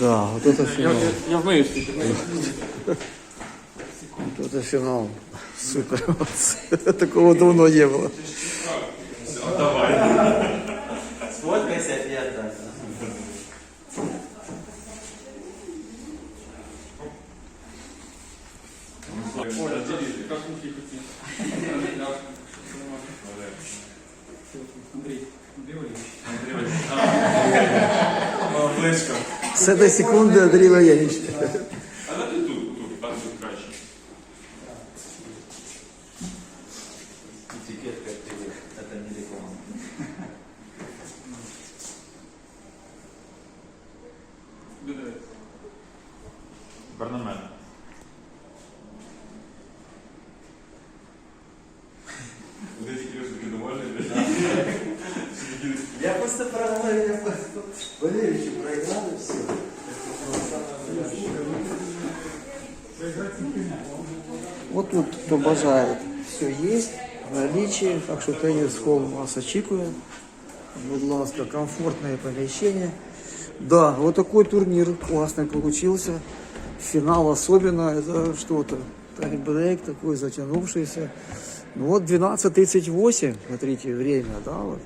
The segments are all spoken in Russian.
Да, вот это Я, финал. я, я вмию стільки. Вот это финал. Супер. Такого давно не было. Сфоткайся, Петра. Оля, дивіться, як мухи С этой секунды Андрей Валерьевич. А давайте тут, тут, там тут краще. Этикетка привет. Это не реклама. Куди дивитися? Тепер на мене. Вони тільки вже такі довольні. Я просто проговорил, я просто... Валерьевич, Вот тут, кто бажает, все есть в наличии, так что теннис холл вас очікує. Будь ласка, комфортное помещение. Да, вот такой турнир классный получился. Финал особенно, это что-то. Тайбрейк такой затянувшийся. Ну вот 12.38, смотрите, время, да, вот.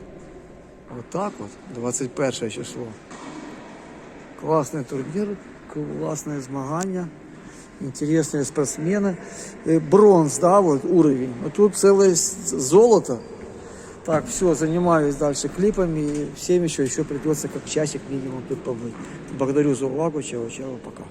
Вот так вот, 21 число. Классный турнир, классные змагання. Интересные спортсмены. Э, Бронз, да, вот уровень. А тут целое золото. Так, все, занимаюсь дальше клипами. Всем еще, еще придется как часик минимум тут побыть. Благодарю за увагу. Чао, чао, пока.